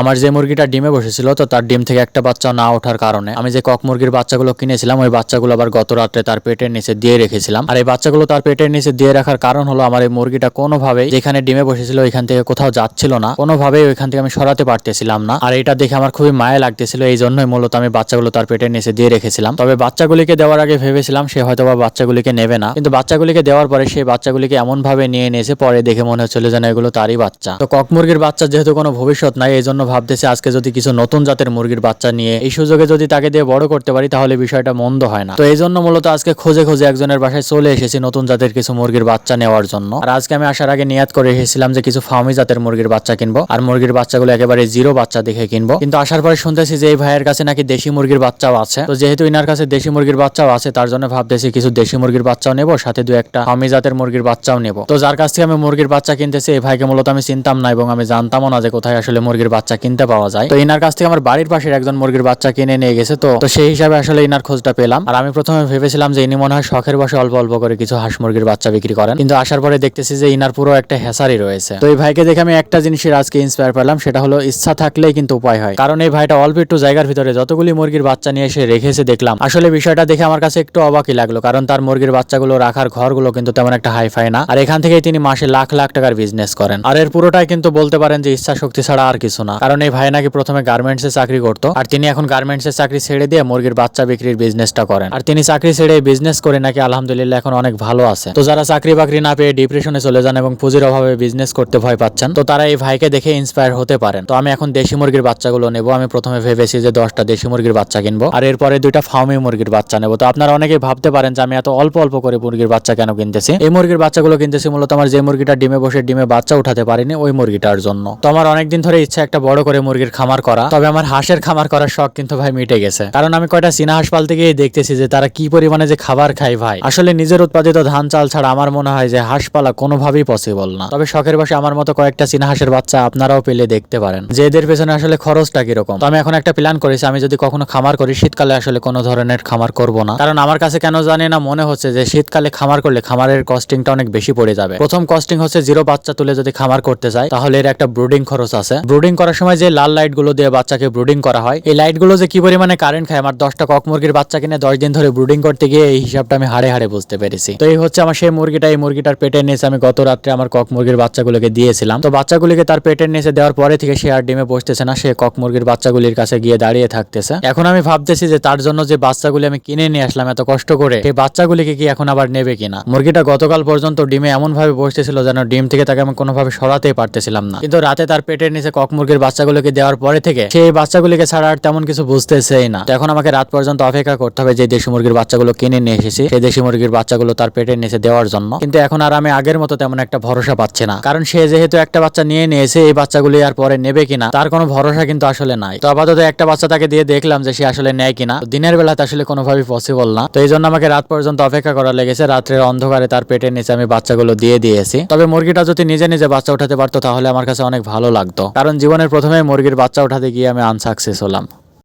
আমার যে মুরগিটা ডিমে বসেছিল, তো তার ডিম থেকে একটা বাচ্চা না ওঠার কারণে আমি যে কক মুরগির বাচ্চাগুলো কিনেছিলাম, ওই বাচ্চাগুলো আবার গত রাত্রে তার পেটের নিচে দিয়ে রেখেছিলাম। আর এই বাচ্চাগুলো তার পেটের নিচে দিয়ে রাখার কারণ হলো আমার এই মুরগিটা কোনোভাবেই যেখানে ডিমে বসেছিল ওইখান থেকে কোথাও যাচ্ছিল না। কোনোভাবেই ওইখান থেকে আমি সরাতে পারতেছিলাম না। আর এটা দেখে আমার খুবই মায়া লাগতেছিল, এই জন্যই মূলত আমি বাচ্চাগুলো তার পেটের নিচে দিয়ে রেখেছিলাম। তবে বাচ্চাগুলিকে দেওয়ার আগে ভেবেছিলাম সে হয়তো বা বাচ্চাগুলিকে নেবে না। কিন্তু বাচ্চাগুলিকে দেওয়ার পরে সেই বাচ্চাগুলিকে এমন ভাবে নিয়ে নিয়েছে, পরে দেখে মনে হচ্ছিল যেন এগুলো তারই বাচ্চা। তো কক মুরগির বাচ্চা যেহেতু কোনো ভবিষ্যৎ নাই, এই জন্য ভাবতেছি আজকে যদি কিছু নতুন জাতের মুরগির বাচ্চা নিয়ে এই সুযোগে যদি তাকে দিয়ে বড় করতে পারি, তাহলে বিষয়টা মন্দ হয় না। তো এই জন্য মূলত আজকে খোঁজে খোঁজে একজনের বাসায় চলে এসেছি নতুন জাতের কিছু মুরগির বাচ্চা নেওয়ার জন্য। আর আজকে আমি আসার আগে নিয়াত করে এসেছিলাম যে কিছু ফার্মি জাতের মুরগির বাচ্চা কিনবো আর মুরগির বাচ্চাগুলো একেবারে জিরো বাচ্চা দেখে কিনবো। কিন্তু আসার পরে শুনতেছি যে এই ভাইয়ের কাছে নাকি দেশি মুরগির বাচ্চাও আছে। তো যেহেতু ইনার কাছে দেশি মুরগির বাচ্চাও আছে, তার জন্য ভাবতেছি কিছু দেশি মুরগির বাচ্চাও নেব, সাথে দু একটা ফার্মি জাতের মুরগির বাচ্চাও নেব। তো যার কাছ থেকে আমি মুরগির বাচ্চা কিনতেছি, এই ভাইকে মূলত আমি চিনতাম না এবং আমি জানতামও না যে কোথায় আসলে মুরগির বাচ্চা কিনতে পাওয়া যায়। তো ইনার কাছ থেকে আমার বাড়ির পাশের একজন মুরগির বাচ্চা কিনে নিয়ে গেছে, তো তো সেই হিসাবে আসলে ইনার খোঁজটা পেলাম। আর আমি প্রথমে ভেবেছিলাম যে ইনি মনে হয় শখের বসে অল্প অল্প করে কিছু হাঁস মুরগির বাচ্চা বিক্রি করেন। কিন্তু আসার পরে দেখতেছি যে ইনার পুরো একটা হেসারি রয়েছে। তো এই ভাইকে দেখে আমি একটা জিনিসের আজকে ইন্সপায়ার পেলাম, সেটা হলো ইচ্ছা থাকলেই কিন্তু উপায় হয়। কারণ এই ভাইটা অল্প একটু জায়গার ভিতরে যতগুলি মুরগির বাচ্চা নিয়ে এসে রেখেছে দেখলাম। আসলে বিষয়টা দেখে আমার কাছে একটু অবাকই লাগল, কারণ তার মুরগির বাচ্চাগুলো রাখার ঘরগুলো কিন্তু তেমন একটা হাইফাই না। আর এখান থেকেই তিনি মাসে লাখ লাখ টাকার বিজনেস করেন। আর এর পুরোটাই কিন্তু বলতে পারেন যে ইচ্ছা শক্তি ছাড়া আর কিছু না। কারণ এই ভাই নাকি প্রথমে গার্মেন্টসে চাকরি করতো, আর তিনি এখন গার্মেন্টসের চাকরি ছেড়ে দিয়ে মুরগির বাচ্চা বিক্রির বিজনেসটা করেন। আর তিনি চাকরি ছেড়ে বিজনেস করে নাকি আলহামদুলিল্লাহ এখন অনেক ভালো আছে। তো যারা চাকরি বাকরি না পেয়ে ডিপ্রেশনে চলে যান এবং পুঁজির অভাবে বিজনেস করতে ভয় পাচ্ছেন, তো তারা এই ভাইকে দেখে ইন্সপায়ার হতে পারেন। তো আমি এখন দেশি মুরগির বাচ্চাগুলো নেব। আমি প্রথমে ভেবেছি যে দশটা দেশি মুরগির বাচ্চা কিনবো, আর এরপরে দুইটা ফার্মি মুরগির বাচ্চা নেব। তো আপনারা অনেকে ভাবতে পারেন যে আমি এত অল্প অল্প করে মুরগির বাচ্চা কেন কিনতেছি? এই মুরগির বাচ্চাগুলো কিনতেছি মূলত আমার যে মুরগিটা ডিমে বসে ডিমে বাচ্চা উঠাতে পারিনি, ওই মুরগিটার জন্য। তো আমার অনেকদিন ধরে ইচ্ছা একটা করে মুরগির খামার করা। তবে আমার হাঁসের খামার করার শখ কিন্তু ভাই মিটে গেছে। কারণ আমি কয়টা চীনা হাঁস পালতে গিয়ে দেখতেছি যে তারা কি পরিমাণে যে খাবার খায় ভাই। আসলে নিজের উৎপাদিত ধান চাল ছাড়া আমার মনে হয় যে হাঁস পালা কোনোভাবেই পসিবল না। তবে শখের বসে আমার মতো কয়েকটা চীনা হাঁসের বাচ্চা আপনারাও পেলে দেখতে পারেন। যে এদের পেছনে আসলে খরচটা কীরকম। তো আমি এখন একটা প্ল্যান করেছি, আমি যদি কখনো খামার করি, শীতকালে আসলে কোনো ধরনের খামার করব না। কারণ আমার কাছে কেন জানি না মনে হচ্ছে যে শীতকালে খামার করলে খামারের কস্টিংটা অনেক বেশি পড়ে যাবে। প্রথম কস্টিং হচ্ছে জিরো বাচ্চা তুলে যদি খামার করতে চাই তাহলে এর একটা ব্রুডিং খরচ আছে। ব্রুডিং করার সময় যে লাল লাইটগুলো দিয়ে বাচ্চাকে ব্রুডিং করা হয়, এই লাইটগুলো যে কি পরিমাণে কারেন্ট খায়, আমার দশটা কক মুরগির বাচ্চা কিনে দশ দিন ধরে ব্রুডিং করতে গিয়ে এই হিসাবটা আমি হাড়ে হাড়ে বুঝতে পেরেছি। তো এই হচ্ছে আমার সেই মুরগিটা, এই মুরগিটার পেটের নিচে আমি গত রাত্রে আমার কক মুরগির বাচ্চাগুলোকে দিয়েছিলাম। তো বাচ্চাগুলিকে তার পেটের নিচে দেওয়ার পরে থেকে সে আর ডিমে বসতেছে না, সে কক মুরগির বাচ্চাগুলির কাছে গিয়ে দাঁড়িয়ে থাকতেছে। এখন আমি ভাবতেছি যে তার জন্য যে বাচ্চাগুলি আমি কিনে নিয়ে আসলাম এত কষ্ট করে, সেই বাচ্চাগুলিকে কি এখন আবার নেবে কিনা? মুরগিটা গতকাল পর্যন্ত ডিমে এমন ভাবে বসতেছিল যেন ডিম থেকে তাকে আমি কোনোভাবে সরাতেই পারতেছিলাম না। কিন্তু রাতে তার পেটের নিচে কক মুরগির বাচ্চাগুলোকে দেওয়ার পরে থেকে সেই বাচ্চাগুলিকে ছাড়া আর তেমন কিছু বুঝতেছেই না। এখন আমাকে রাত পর্যন্ত অপেক্ষা করতে হবে যে দেশি মুরগির বাচ্চাগুলো কিনে নিয়ে এসেছি, সেই দেশি মুরগির বাচ্চাগুলো তার পেটের নিচে দেওয়ার জন্য। কিন্তু এখন আর আমি আগের মতো তেমন একটা ভরসা পাচ্ছি না। কারণ সে যেহেতু একটা বাচ্চা নিয়ে নিয়েছে, এই বাচ্চাগুলি আর পরে নেবে কিনা, তার কোনো ভরসা কিন্তু আসলে নাই। তো আপাতত একটা বাচ্চা তাকে দিয়ে দেখলাম যে সে আসলে নেয় কিনা। দিনের বেলাতে আসলে কোনোভাবেই পসিবল না। তো এই জন্য আমাকে রাত পর্যন্ত অপেক্ষা করা লেগেছে। রাত্রের অন্ধকারে তার পেটের নিচে আমি বাচ্চাগুলো দিয়ে দিয়েছি। তবে মুরগিটা যদি নিজে নিজে বাচ্চা উঠাতে পারতো, তাহলে আমার কাছে অনেক ভালো লাগতো। কারণ জীবনের প্রথমে মুরগির বাচ্চা ওঠাতে গিয়ে আমি আনসাকসেস হলাম।